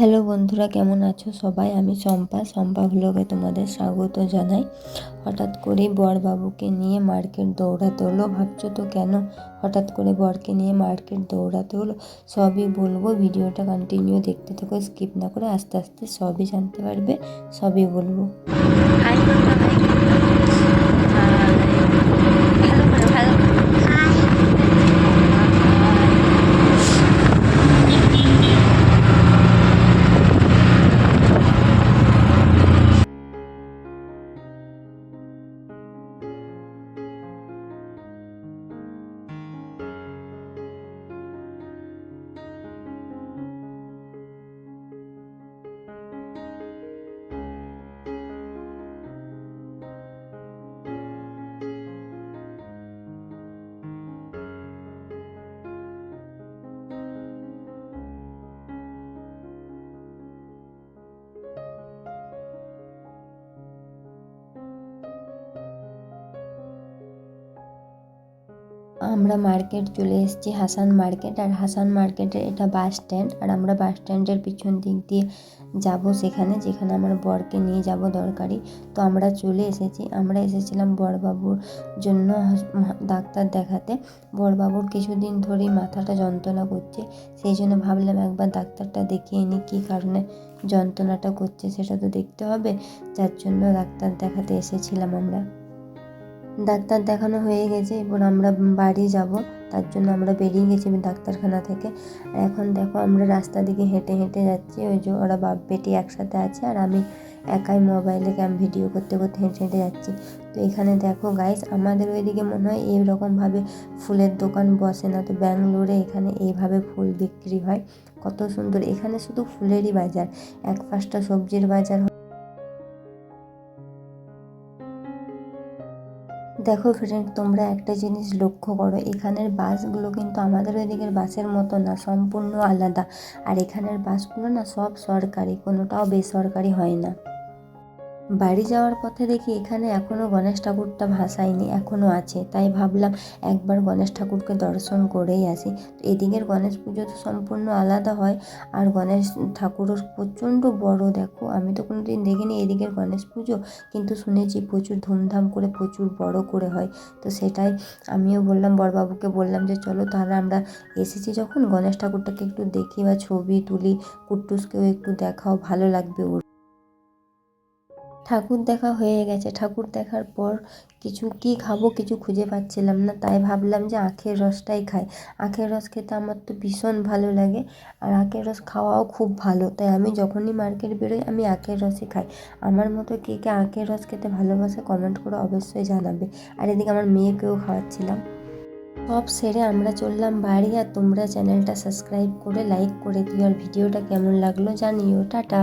Hello বন্ধুরা, কেমন আছো সবাই? আমি চম্পা চম্পা ভ্লগে তোমাদের স্বাগত জানাই। হঠাৎ করে বরবাবুকে নিয়ে মার্কেট দৌড়াতে হলো। ভাবছ তো কেন? হঠাৎ করে বরকে নিয়ে মার্কেট দৌড়াতে হলো? সবই বলব, ভিডিওটা কন্টিনিউ দেখতে থাকো স্কিপ না করে আস্তে আস্তে সবই জানতে পারবে, সবই বলব। আমরা মার্কেট চলে এসেছি হাসান মার্কেট। আর হাসান মার্কেটের এটা বাস স্ট্যান্ড। আর আমরা বাস স্ট্যান্ডের পিছন দিক দিয়ে যাব সেখানে, যেখানে আমার বরকে নিয়ে যাব দরকারি। তো আমরা চলে এসেছি। আমরা এসেছিলাম বরবাবুর জন্য ডাক্তার দেখাতে। বরবাবুর কিছুদিন ধরেই মাথাটা যন্ত্রণা করছে। সেই জন্য ভাবলাম একবার ডাক্তারটা দেখিয়ে নিই কী কারণে যন্ত্রণাটা করছে, সেটা তো দেখতে হবে। যার জন্য ডাক্তার দেখাতে এসেছিলাম আমরা। ডাক্তার দেখানো হয়ে গেছে, এবার আমরা বাড়ি যাব। তার জন্য আমরা বেরিয়ে গেছি ডাক্তারখানা থেকে। এখন দেখো আমরা রাস্তা দিকে হেঁটে হেঁটে যাচ্ছি, ওই যে ওরা বাপ বেটি একসাথে আছে আর আমি একাই মোবাইলে ক্যাম ভিডিও করতে করতে হেঁটে হেঁটে যাচ্ছি। তো এখানে দেখো গাইস আমাদের ওইদিকে মনে হয় এইরকমভাবে ফুলের দোকান বসে না। তো ব্যাঙ্গালোরে এখানে এইভাবে ফুল বিক্রি হয়, কত সুন্দর। এখানে শুধু ফুলেরই বাজার, এক পাঁচটা সবজির বাজার দেখো ফ্রেন্ড তোমরা একটা জিনিস লক্ষ্য করো, এখানের বাসগুলো কিন্তু আমাদের ওইদিকের বাসের মতো না, সম্পূর্ণ আলাদা। আর এখানের বাসগুলো না সব সরকারি, কোনোটাও বেসরকারি হয় না। বাড়ি যাওয়ার পথে দেখি এখানে এখনও গণেশ ঠাকুরটা ভাসায়নি এখনও আছে। তাই ভাবলাম একবার গণেশ ঠাকুরকে দর্শন করেই আসি। তো এদিকের গণেশ পুজো তো সম্পূর্ণ আলাদা হয়, আর গণেশ ঠাকুরও প্রচণ্ড বড়, দেখো। আমি তো কোনো দিন দেখিনি এদিকের গণেশ পুজো, কিন্তু শুনেছি প্রচুর ধুমধাম করে প্রচুর বড় করে হয়। তো সেটাই আমিও বললাম বড়বাবুকে বললাম যে, চলো তাহলে আমরা এসেছি যখন, গণেশ ঠাকুরটাকে একটু দেখি বা ছবি তুলি, কুট্টুসকেও একটু দেখাও, ভালো লাগবে ওর। ঠাকুর দেখা হয়ে গেছে। ঠাকুর দেখার পর কিছু কি খাব কিছু খুঁজে পাচ্ছিলাম না। তাই ভাবলাম যে আখের রসটাই খাই। আখের রস খেতে আমার তো ভীষণ ভালো লাগে। আর আখের রস খাওয়াও খুব ভালো। তাই আমি যখনই মার্কেট বেরোই আমি আখের রসই খাই। আমার মতো কে কে আখের রস খেতে ভালোবাসে কমেন্ট করে অবশ্যই জানাবে। আর এদিকে আমার মেয়েকেও খাওয়াচ্ছিলাম। সব সেরে আমরা চললাম বাড়ি। আর তোমরা চ্যানেলটা সাবস্ক্রাইব করে লাইক করে দিও। আর ভিডিওটা কেমন লাগল জানিও। টাটা।